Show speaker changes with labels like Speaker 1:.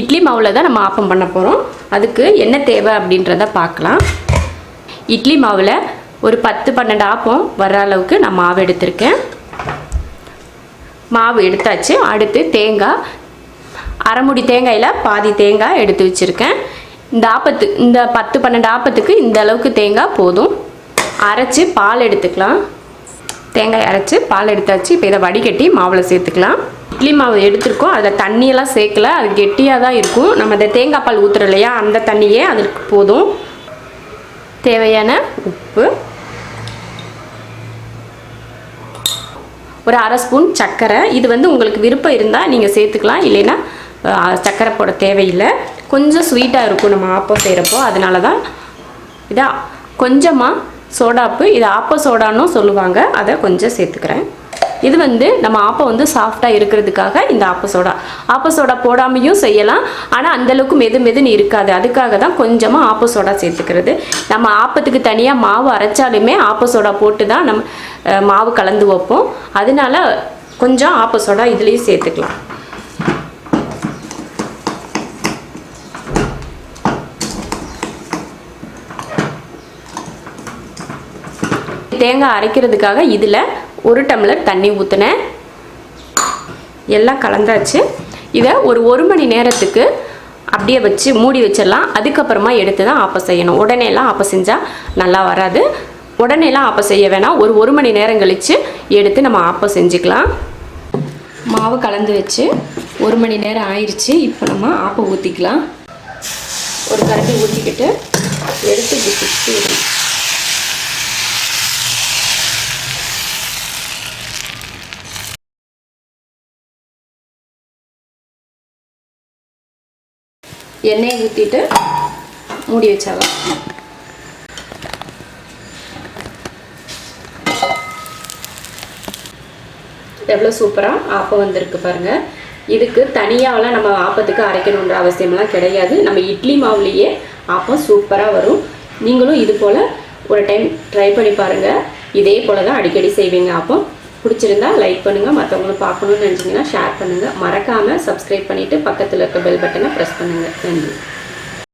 Speaker 1: இட்லி மாவில் தான் நம்ம ஆப்பம் பண்ண போகிறோம் அதுக்கு என்ன தேவை அப்படின்றத பார்க்கலாம். இட்லி மாவில் ஒரு பத்து பன்னெண்டு ஆப்பம் வர்ற அளவுக்கு நான் மாவு எடுத்திருக்கேன். மாவு எடுத்தாச்சு. அடுத்து தேங்காய். அரைமுடி தேங்காயில் பாதி தேங்காய் எடுத்து வச்சுருக்கேன். இந்த ஆப்பத்து இந்த பத்து பன்னெண்டு ஆப்பத்துக்கு இந்த அளவுக்கு தேங்காய் போதும். அரைச்சி பால் எடுத்துக்கலாம். தேங்காய் அரைச்சி பால் எடுத்தாச்சு. இப்போ இதை வடிகட்டி மாவில் சேர்த்துக்கலாம். இட்லி மாவு எடுத்திருக்கோம். அதில் தண்ணியெல்லாம் சேர்க்கல. அது கெட்டியாக தான் இருக்கும். நம்ம இந்த தேங்காய் பால் ஊற்றுறோம் இல்லையா? அந்த தண்ணியே அதற்கு போதும். தேவையான உப்பு. ஒரு அரை ஸ்பூன் சர்க்கரை. இது வந்து உங்களுக்கு விருப்பம் இருந்தால் நீங்கள் சேர்த்துக்கலாம். இல்லைன்னா சர்க்கரை போட தேவையில்லை. கொஞ்சம் ஸ்வீட்டாக இருக்கும். நம்ம ஆப்பம் செய்கிறப்போ அதனால தான் இதை கொஞ்சமாக சோடாப்பு இது ஆப்ப சோடான்னு சொல்லுவாங்க. அதை கொஞ்சம் சேர்த்துக்கிறேன். இது வந்து நம்ம ஆப்பம் வந்து சாஃப்டாக இருக்கிறதுக்காக இந்த ஆப்ப சோடா. ஆப்ப சோடா போடாமையும் செய்யலாம். ஆனால் அந்தளவுக்கு மெது மெதுன்னு இருக்காது. அதுக்காக தான் கொஞ்சமாக ஆப்ப சோடா சேர்த்துக்கிறது. நம்ம ஆப்பத்துக்கு தனியாக மாவு அரைச்சாலுமே ஆப்ப சோடா போட்டு தான் நம்ம மாவு கலந்து வைப்போம். அதனால கொஞ்சம் ஆப்ப சோடா இதுலேயும் சேர்த்துக்கலாம். தேங்காய் அரைக்கிறதுக்காக இதில் ஒரு டம்ளர் தண்ணி ஊற்றினேன் எல்லாம் கலந்தாச்சு. இதை ஒரு ஒரு மணி நேரத்துக்கு அப்படியே வச்சு மூடி வச்சிடலாம். அதுக்கப்புறமா எடுத்து தான் ஆப்ப செய்யணும். உடனேலாம் ஆப்ப செஞ்சால் நல்லா வராது. உடனேலாம் ஆப்ப செய்ய வேணாம். ஒரு ஒரு மணி நேரம் கழித்து எடுத்து நம்ம ஆப்ப செஞ்சுக்கலாம். மாவு கலந்து வச்சு ஒரு மணி நேரம் ஆயிடுச்சு இப்போ நம்ம ஆப்பை ஊற்றிக்கலாம் ஒரு கரண்டி ஊற்றிக்கிட்டு எடுத்து இப்படி எண்ணெயை ஊற்றிட்டு மூடி வச்சிடலாம். எவ்வளோ சூப்பராக ஆப்பம் வந்திருக்கு பாருங்கள் இதுக்கு தனியாகலாம் நம்ம ஆப்பத்துக்கு அரைக்கணுன்ற அவசியம்லாம் கிடையாது. நம்ம இட்லி மாவுலேயே ஆப்பம் சூப்பராக வரும். நீங்களும் இது போல் ஒரு டைம் ட்ரை பண்ணி பாருங்கள் இதே போல் தான் அடிக்கடி செய்வீங்க ஆப்பம். பிடிச்சிருந்தா லைக் பண்ணுங்கள் மற்றவங்களும் பார்க்கணுன்னு நினச்சிங்கன்னா ஷேர் பண்ணுங்கள் மறக்காமல் சப்ஸ்கிரைப் பண்ணிவிட்டு பக்கத்தில் இருக்க பெல் பட்டனை ப்ரெஸ் பண்ணுங்கள் நன்றி.